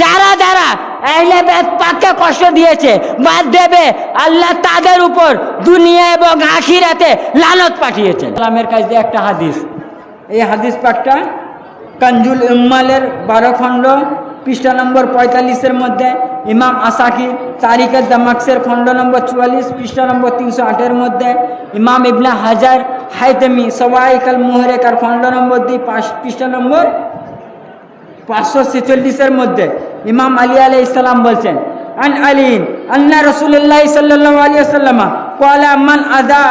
যারা যারা আহলে পাককে কষ্ট দিয়েছে, বাদ দেবে, আল্লাহ তাদের উপর দুনিয়া এবং আখিরাতে লানত পাঠিয়েছেন। ইসলামের কাছে দিয়ে একটা হাদিস, এই হাদিস পাকটা কাঞ্জুল ইম্মালের বারো খণ্ড, পৃষ্ঠা নম্বর পঁয়তাল্লিশের মধ্যে, ইমাম আসাকি তারিকের দামাক্সের খণ্ড নম্বর চুয়াল্লিশ, পৃষ্ঠা নম্বর তিনশো আটের মধ্যে, ইমাম ইবনা হাজার হাইতেমি সবাইকাল মোহরেকার খণ্ড নম্বর দুই, পাঁচ, পৃষ্ঠা নম্বর পাঁচশো ছেচল্লিশের মধ্যে ইমাম আলী আলাই ইসলাম বলছেন, আন আলীন, আন্না রসুল্লাহ সাল্লাহ আলী সাল্লামা কলা মান আদা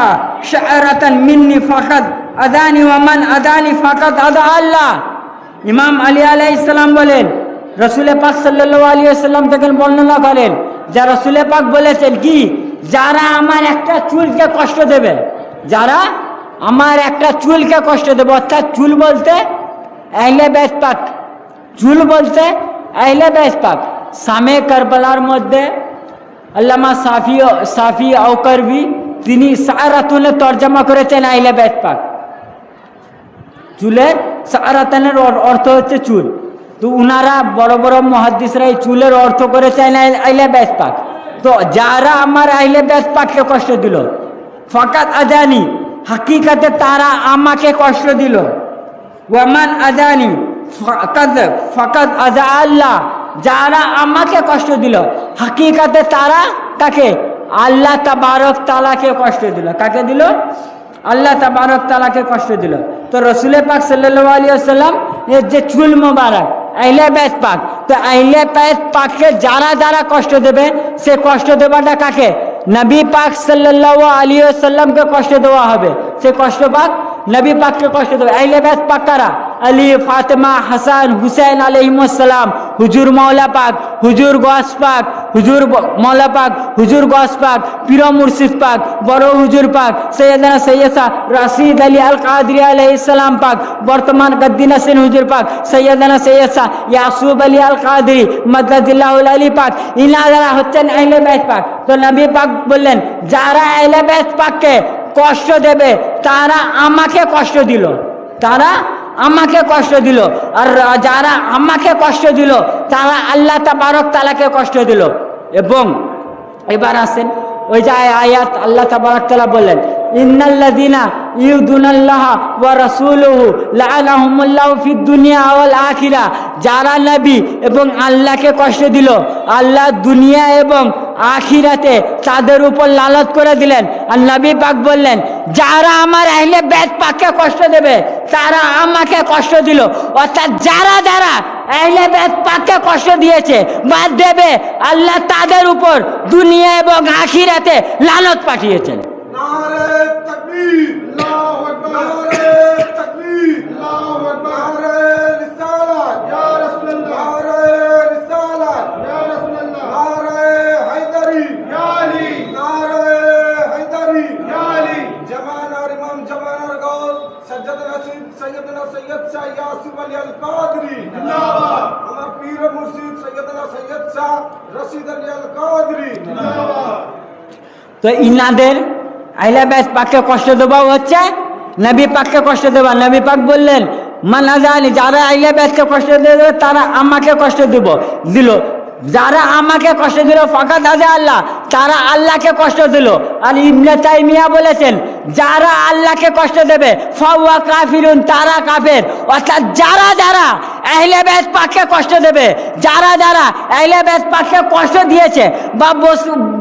শাহরাতান মিন্নি ফাকাদ আদানি ওয়ামান আদানি ফাকাদ আদা আল্লাহ। ইমাম আলী আলাই ইসলাম বলেন, রসুলে পাক সাল্লাহ আলী সাল্লাম থেকে বর্ণনা করেন, যা রসুলে পাক বলেছেন কি? যারা আমার একটা চুলকে কষ্ট দেবে, যারা আমার একটা চুলকে কষ্ট দেবে, অর্থাৎ চুল বলতে আহলে বেদ পাক চুল বলতে আহলে বেদ পাক সামে কারবালার মধ্যে আল্লামা সাফি সাফি আউকারবি তিনি সারাতুনে তর্জমা করেছেন আহলে বেদ পাক চুলের সারাতানের অর- অর্থ হচ্ছে চুল তো উনারা বড় বড় মহাদিসরা এই চুলের অর্থ করেছেন আইল- আইলে বেদ পাক তো যারা আমার আইলে পাককে কষ্ট দিল ফকাত আজানি হাকিকাতে তারা আমাকে কষ্ট দিল ওয়ামান আজানি ফাকাদ আজা আল্লাহ, যারা আমাকে কষ্ট দিল। হাকিকাতে তারা কাকে? আল্লাহ তাবারক তালাকে কষ্ট দিল। কাকে দিল? আল্লাহ তাবারক তালাকে কষ্ট দিল। তো রসুল পাক সাল্লাহ আলী আসাল্লাম যে চুল মোবারক, আইলে বেদ পাক, তো আইলে বেদ পাককে যারা যারা কষ্ট দেবে, সে কষ্ট দেওয়াটা কাকে? নবী পাক সাল্লাহ আলী সাল্লামকে কষ্ট দেওয়া হবে। সে কষ্ট পাক, নবী পাককে কষ্ট দেবে। আইলে বেদ পাক কারা? আলী, ফাতেমা, হাসান হুসেন আলহিমসালাম হুজুর মৌলা পাক, হুজুর গস পাক, হুজুর মৌলা পাক, হুজুর গস পাক, পীর মুর্শিদ পাক, বড় হুজুর পাক, সৈয়দনা সৈয়দা রশিদ আলী আল কাদরি আলাইসালাম পাক, বর্তমান গদ্দিন হাসিন হুজুর পাক, সৈয়দনা সৈয়দা ইয়াসুব আলী আল কাদরি মদাদিল্লাহ আলী পাক ইনারা হচ্ছেন আহলে বেদ পাক। তো নবী পাক বললেন, যারা আহলে বেদ পাককে কষ্ট দেবে, তারা আমাকে কষ্ট দিল। তারা আমাকে কষ্ট দিল। আর যারা আমাকে কষ্ট দিল, তারা আল্লাহ তাবারক তালাকে কষ্ট দিল। এবং এবার আসেন, ওই যে আয়াত আল্লাহ তাবারক তালা বললেন ইউদুনাল্লাহ দুনিয়া আখিরা. যারা নবী এবং আল্লাহকে কষ্ট দিল, আল্লাহ দুনিয়া এবং আখিরাতে তাদের উপর লালত করে দিলেন। আর নবী পাক বললেন, যারা আমার আহলে বেদ পাককে কষ্ট দেবে, তারা আমাকে কষ্ট দিল। অর্থাৎ যারা যারা আহলে বেদ পাককে কষ্ট দিয়েছে বা দেবে, আল্লাহ তাদের উপর দুনিয়া এবং আখিরাতে লালত পাঠিয়েছেন। তো ইনাদের আইলা ব্যাস পাককে কষ্ট দেওয়াও হচ্ছে নবী পাককে কষ্ট দেবা নবী পাক বললেন মানা জানি যারা আইলা ব্যাসকে কষ্ট দেবে তারা আমাকে কষ্ট দেবো। দিল। যারা আমাকে কষ্ট দিল, ফাঁকা দাদা আল্লাহ, তারা আল্লাহকে কষ্ট দিল। আর ইবনে তাইমিয়া বলেছেন, যারা আল্লাহকে কষ্ট দেবে, ফাওয়া কাফিরুন, তারা কাফের। অর্থাৎ যারা যারা আহলে বেদ পাককে কষ্ট দেবে। যারা যারা আহলে বেদ পাককে কষ্ট দিয়েছে বা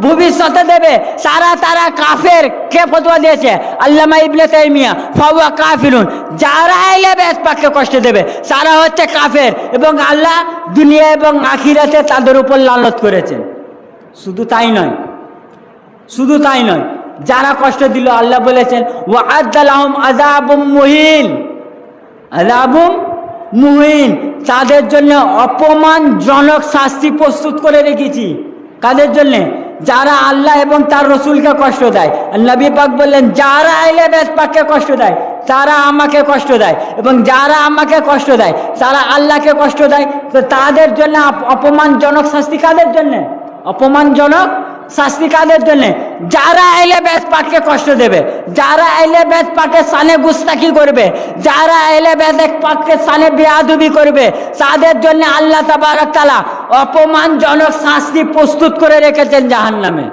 ভবিষ্যতে দেবে, সারা তারা কাফের কে ফতোয়া দিয়েছে? আল্লামা ইবনে তাইমিয়া ফাওয়া কাফিরুন যারা আহলে বেদ পাককে কষ্ট দেবে, সারা হচ্ছে কাফের এবং আল্লাহ দুনিয়া এবং আখিরাতে তাদের উপর লালত করেছেন শুধু তাই নয়, শুধু তাই নয়, যারা কষ্ট দিল, আল্লাহ বলেছেন ও আদালাহম আজাবুম মুহিন। আজাবুম মুহিন, তাদের জন্য অপমানজনক শাস্তি প্রস্তুত করে রেখেছি। কাদের জন্য? যারা আল্লাহ এবং তার রসুলকে কষ্ট দেয়। নবী পাক বললেন, যারা আইলে বেদ পাককে কষ্ট দেয়, তারা আমাকে কষ্ট দেয়। এবং যারা আমাকে কষ্ট দেয়, তারা আল্লাহকে কষ্ট দেয়। তো তাদের জন্য অপমানজনক শাস্তি কাদের জন্য? অপমানজনক শাস্তি কাদের জন্য? যারা আইলে বেশ পাককে কষ্ট দেবে, যারা আইলে বেশ পাকে সানে গুস্তাকি করবে, যারা আইলে বেশ পাককে সানে বেয়াদুবি করবে, তাদের জন্য আল্লাহ তাবারক তাআলা অপমানজনক শাস্তি প্রস্তুত করে রেখেছেন জাহান্নামে।